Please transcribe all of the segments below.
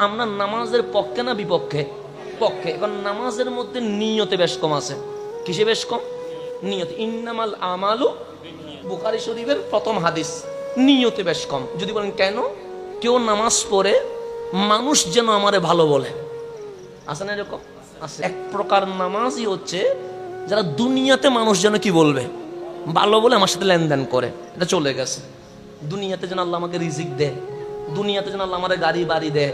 আমরা নামাজের পক্ষে না বিপক্ষে? পক্ষে। এখন নামাজের মধ্যে নিয়তে বেশ কম আছে। কিসে বেশ কম? নিয়ত। ইন্নামাল আমালু বুখারি শরীফের প্রথম হাদিস। নিয়তে বেশ কম। যদি বলেন কেন? কেউ নামাজ পড়ে মানুষ যেন আমারে ভালো বলে। আছে না এরকম? আছে। এক প্রকার নামাজই হচ্ছে যারা দুনিয়াতে মানুষ যেন কি বলবে? ভালো বলে আমার সাথে লেনদেন করে। এটা চলে গেছে। দুনিয়াতে যেন আল্লাহ আমাকে রিজিক দেয়। দুনিয়াতে যেন আল্লাহ আমার গাড়ি বাড়ি দেয়।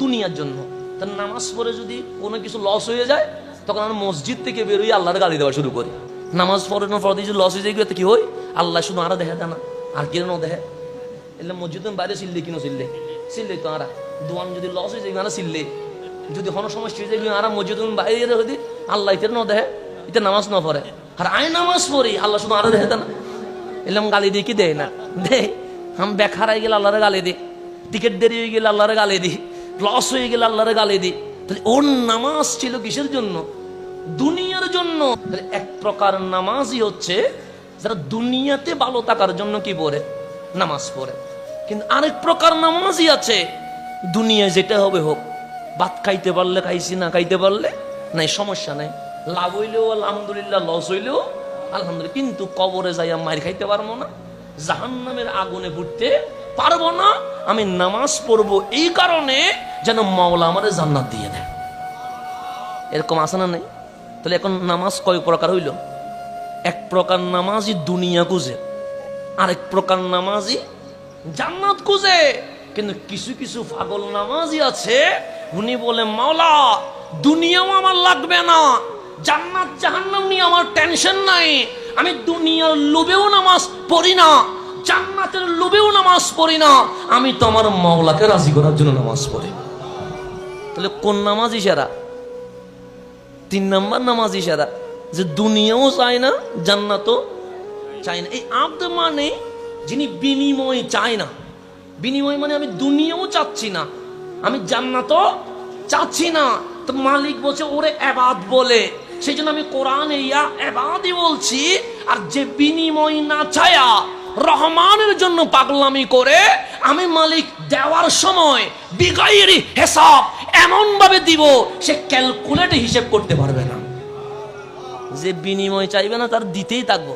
দুনিয়ার জন্য। তার নামাজ পড়ে যদি কোনো কিছু লস হয়ে যায়, তখন আমরা মসজিদ থেকে বেরোই আল্লাহর গালি দেওয়া শুরু করি। নামাজ পড়ানোর পর দিয়ে যদি লস হয়ে যায় কি হয়? আল্লাহ শুধু আরও দেখে দেয় না। আর কিনে দেখে এলে মসজিদের বাইরে সিললে, কিনো সিললে? সিললে তো আরা। দোয়ান যদি লস হয়ে যায় আরা সিললে। যদি কোনো সমস্যা হয়ে যায় আরা মসজিদ বাইরে হদি আল্লাহ ইতের ন দেখে ইতে নামাজ ন পড়ে। আর আয় নামাজ পড়ি, আল্লাহ শুধু আরও দেখে দেয় না। এলাম গালি দিয়ে কি দেয় না? দে হাম বেকার হয়ে গেলে আল্লাহরে গালি দি টিকিট দেরি হয়ে গেলে আল্লাহরে গালি দি লস হয়ে গেলে আল্লাহরে গালি দি তাহলে ওর নামাজ ছিল কিসের জন্য? দুনিয়ার জন্য। এক প্রকার নামাজই হচ্ছে যারা দুনিয়াতে ভালো থাকার জন্য কি পড়ে? নামাজ পড়ে। কিন্তু আরেক প্রকার নামাজই আছে। দুনিয়ায় যেটা হবে হোক। ভাত খাইতে পারলে খাইছি, না খাইতে পারলে নাই, সমস্যা নাই। লাভ হইলেও আলহামদুলিল্লাহ লস হইলেও আলহামদুলিল্লাহ। কিন্তু কবরে যাইয়া মার খাইতে পারব না। জাহান্নামের আগুনে ফুটতে পারব না, আমি নামাজ পড়ব এই কারণে যেন মাওলা আমাদের জান্নাত দিয়ে দেয়। এরকম না নেই? তাহলে এখন নামাজ কয় প্রকার হইল? এক প্রকার নামাজই দুনিয়া খুঁজে, আরেক প্রকার নামাজই জান্নাত খুঁজে। কিন্তু কিছু কিছু পাগল নামাজই আছে, উনি বলে, মাওলা, দুনিয়াও আমার লাগবে না, জান্নাত জাহান্নাম নিয়ে আমার টেনশন নাই, আমি দুনিয়ার লোভেও নামাজ পড়ি না জান্নাতের লোভেও নামাজ পড়ি না। আমি তো আমার মাওলাকে রাজি করার জন্য নামাজ পড়ি। তাহলে কোন নামাজই সেরা তিন নাম্বার নামাজ ইশারা, যে দুনিয়াও চায় না, জান্নাতও চায় না। এই আব্দ মানে যিনি বিনিময় চায় না। বিনিময় মানে আমি দুনিয়াও চাচ্ছি না, আমি জান্নাতও চাচ্ছি না। তো মালিক বলছে, ওরে এবাদ বলে। সেই জন্য আমি কোরআনে ইয়া এবাদই বলছি, আর যে বিনিময় না চায়া রহমানের জন্য পাগলামি করে আমি মালিক দেওয়ার সময় বিগাইরি হেসাব এমন ভাবে দিব, সে ক্যালকুলেট হিসেব করতে পারবে না। যে বিনিময় চাইবে না, তার দিতেই থাকব।